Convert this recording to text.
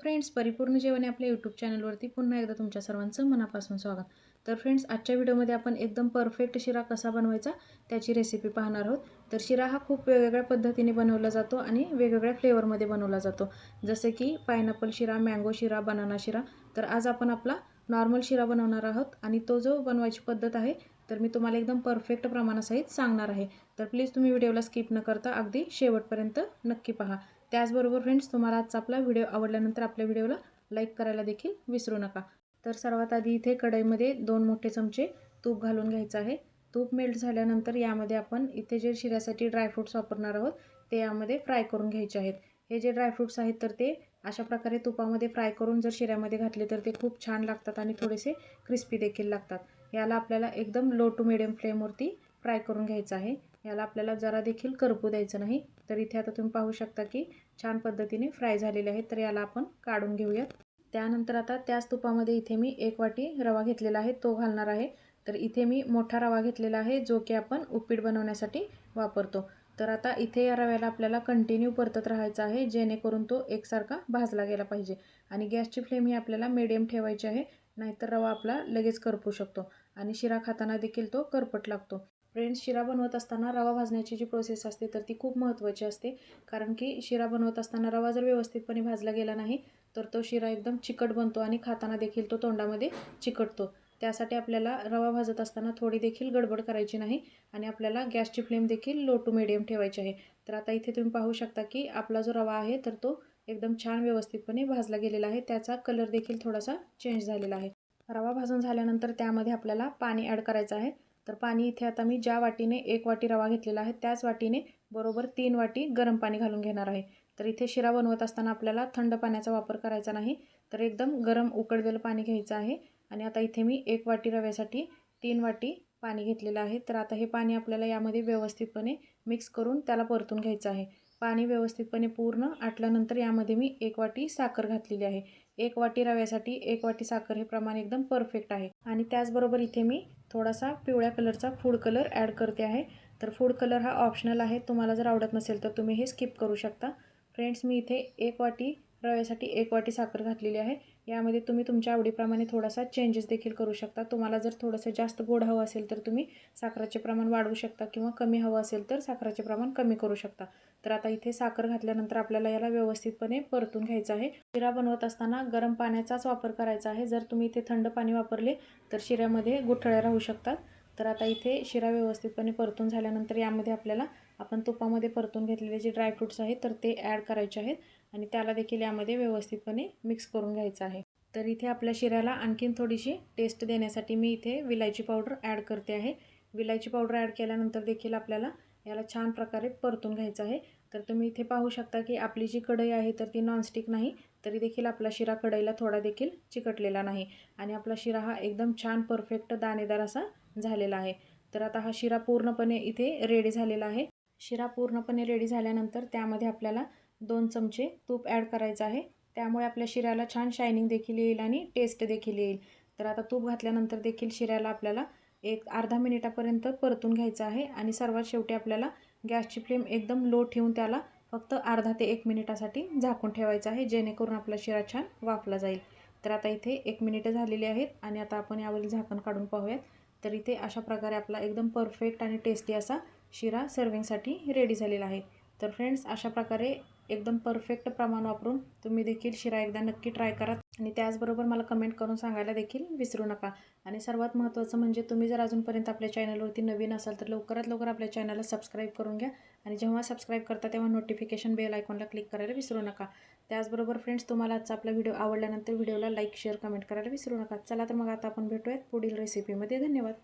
Friends परिपूर्ण जेवण आपल्या यूट्यूब चॅनलवरती पुन्हा एकदा तुमच्या सर्वांचं मनापासून स्वागत. तर फ्रेंड्स आजच्या व्हिडिओमध्ये आपण एकदम परफेक्ट शिरा कसा बनवायचा त्याची रेसिपी पाहणार आहोत. तर शिरा हा खूप वेगवेगळ्या पद्धतीने बनवला जातो आणि वेगवेगळ्या फ्लेवरमध्ये बनवला जातो. जसे की पायनॅपल शिरा मँगो शिरा बनाना शिरा. तर आज आपण आपला नॉर्मल शिरा बनवणार आहोत आणि तो जो बनवायची पद्धत आहे तर मी तुम्हाला एकदम परफेक्ट प्रमाणासहित सांगणार आहे. तर प्लीज तुम्ही व्हिडिओला स्किप न करता अगदी शेवटपर्यंत नक्की पहा. त्याचबरोबर फ्रेंड्स तुम्हाला आजचा आपला व्हिडिओ आवडल्यानंतर आपल्या व्हिडिओला लाईक करायला देखील विसरू नका. तर सर्वात आधी इथे कढईमध्ये दोन मोठे चमचे तूप घालून घ्यायचं आहे. तूप मेल्ट झाल्यानंतर यामध्ये आपण इथे जे शिऱ्यासाठी ड्रायफ्रूट्स वापरणार आहोत ते यामध्ये फ्राय करून घ्यायचे आहेत. हे जे ड्रायफ्रूट्स आहेत तर ते अशा प्रकारे तुपामध्ये फ्राय करून जर शिऱ्यामध्ये घातले तर ते खूप छान लागतात आणि थोडेसे क्रिस्पी देखील लागतात. याला आपल्याला एकदम लो टू मिडियम फ्लेमवरती फ्राय करून घ्यायचं आहे. याला आपल्याला जरा देखील करपू द्यायचं नाही. तर इथे आता तुम्ही पाहू शकता की छान पद्धतीने फ्राय झालेले आहेत. तर याला आपण काढून घेऊयात. त्यानंतर आता त्याच तुपामध्ये इथे मी एक वाटी रवा घेतलेला आहे. तो घालणार आहे. तर इथे मी मोठा रवा घेतलेला आहे जो की आपण उपीट बनवण्यासाठी वापरतो. तर आता इथे या रव्याला आपल्याला कंटिन्यू परतत राहायचं आहे जेणेकरून तो एकसारखा भाजला गेला पाहिजे. आणि गॅसची फ्लेम ही आपल्याला मिडियम ठेवायची आहे नाहीतर रवा आपला लगेच करपू शकतो. आणि शिरा खाताना देखील तो करपट लागतो. फ्रेंड्स शिरा बनवत असताना रवा भाजण्याची जी प्रोसेस असते तर ती खूप महत्त्वाची असते. कारण की शिरा बनवत असताना रवा जर व्यवस्थितपणे भाजला गेला नाही तर तो शिरा एकदम चिकट बनतो आणि खाताना देखील तो तोंडामध्ये चिकटतो. त्यासाठी आपल्याला रवा भाजत असताना थोडी देखील गडबड करायची नाही आणि आपल्याला गॅसची फ्लेम देखील लो टू मिडियम ठेवायची आहे. तर आता इथे तुम्ही पाहू शकता की आपला जो रवा आहे तर तो एकदम छान व्यवस्थितपणे भाजला गेलेला आहे. त्याचा कलर देखील थोडासा चेंज झालेला आहे. रवा भाजून झाल्यानंतर त्यामध्ये आपल्याला पाणी ॲड करायचं आहे. तर पाणी इथे आता मी ज्या वाटीने एक वाटी रवा घेतलेला आहे त्याच वाटीने बरोबर तीन वाटी गरम पाणी घालून घेणार आहे. तर इथे शिरा बनवत असताना आपल्याला थंड पाण्याचा वापर करायचा नाही तर एकदम गरम उकडलेलं पाणी घ्यायचं आहे. आणि आता इथे मी एक वाटी रव्यासाठी तीन वाटी पाणी घेतलेलं आहे. तर आता हे पाणी आपल्याला यामध्ये व्यवस्थितपणे मिक्स करून त्याला परतून घ्यायचं आहे. पाणी व्यवस्थितपणे पूर्ण आटल्यानंतर यामध्ये मी एक वाटी साखर घातलेली आहे. एक वाटी रव्यासाठी एक वाटी साखर हे प्रमाण एकदम परफेक्ट आहे. आणि त्याचबरोबर इथे मी थोडासा पिवळ्या कलरचा फूड कलर ॲड करते आहे. तर फूड कलर हा ऑप्शनल आहे. तुम्हाला जर आवडत नसेल तर तुम्ही हे स्किप करू शकता. फ्रेंड्स मी इथे एक वाटी रव्यासाठी एक वाटी साखर घातलेली आहे. यामध्ये तुम्ही तुमच्या आवडीप्रमाणे थोडासा चेंजेस देखील करू शकता. तुम्हाला जर थोडंसं जास्त गोड हवं असेल तर तुम्ही साखराचे प्रमाण वाढवू शकता किंवा कमी हवं असेल तर साखराचे प्रमाण कमी करू शकता. तर आता इथे साखर घातल्यानंतर आपल्याला याला व्यवस्थितपणे परतून घ्यायचं आहे. शिरा बनवत असताना गरम पाण्याचाच वापर करायचा आहे. जर तुम्ही इथे थंड पाणी वापरले तर शिऱ्यामध्ये गुठळ्या राहू शकतात. तर आता इथे शिरा व्यवस्थितपणे परतून झाल्यानंतर यामध्ये आपल्याला आपण तुपामध्ये परतून घेतलेले जे ड्रायफ्रूट्स आहेत तर ते ॲड करायचे आहेत आणि त्याला देखील यामध्ये व्यवस्थितपणे मिक्स करून घ्यायचं आहे. तर इथे आपल्या शिऱ्याला आणखीन थोडीशी टेस्ट देण्यासाठी मी इथे विलायची पावडर ॲड करते आहे. विलायची पावडर ॲड केल्यानंतर देखील आपल्याला याला छान प्रकारे परतून घ्यायचं आहे. तर तुम्ही इथे पाहू शकता की आपली जी कढई आहे तर ती नॉनस्टिक नाही तरी देखील आपला शिरा कढईला थोडा देखील चिकटलेला नाही आणि आपला शिरा हा एकदम छान परफेक्ट दाणेदार असा झालेला आहे. तर आता हा शिरा पूर्णपणे इथे रेडी झालेला आहे. शिरा पूर्णपणे रेडी झाल्यानंतर त्यामध्ये आपल्याला दोन चमचे तूप ॲड करायचं आहे. त्यामुळे आपल्या शिऱ्याला छान शायनिंग देखील येईल आणि टेस्ट देखील येईल. तर आता तूप घातल्यानंतर देखील शिऱ्याला आपल्याला एक अर्धा मिनिटापर्यंत परतून घ्यायचं आहे आणि सर्वात शेवटी आपल्याला गॅसची फ्लेम एकदम लो ठेवून त्याला फक्त अर्धा ते एक मिनिटासाठी झाकून ठेवायचं आहे जेणेकरून आपला शिरा छान वाफला जाईल. तर आता इथे एक मिनिटं झालेली आहेत आणि आता आपण यावरील झाकण काढून पाहूयात. तर इथे अशा प्रकारे आपला एकदम परफेक्ट आणि टेस्टी असा शिरा सर्विंगसाठी रेडी झालेला आहे. तर फ्रेंड्स अशा प्रकारे एकदम परफेक्ट प्रमाण वापरून तुम्ही देखील शिरा एकदा नक्की ट्राय करा आणि त्याचबरोबर मला कमेंट करून सांगायला देखील विसरू नका. आणि सर्वात महत्त्वाचं म्हणजे तुम्ही जर अजूनपर्यंत आपल्या चॅनलवरती नवीन असाल तर लवकरात लवकर आपल्या चॅनलला सबस्क्राईब करून घ्या आणि जेव्हा सबस्क्राईब करता तेव्हा नोटिफिकेशन बेल आयकॉनला क्लिक करायला विसरू नका. त्याचबरोबर फ्रेंड्स तुम्हाला आजचा आपला व्हिडिओ आवडल्यानंतर व्हिडिओला लाईक शेअर कमेंट करायला विसरू नका. चला तर मग आता आपण भेटूयात पुढील रेसिपीमध्ये धन्यवाद.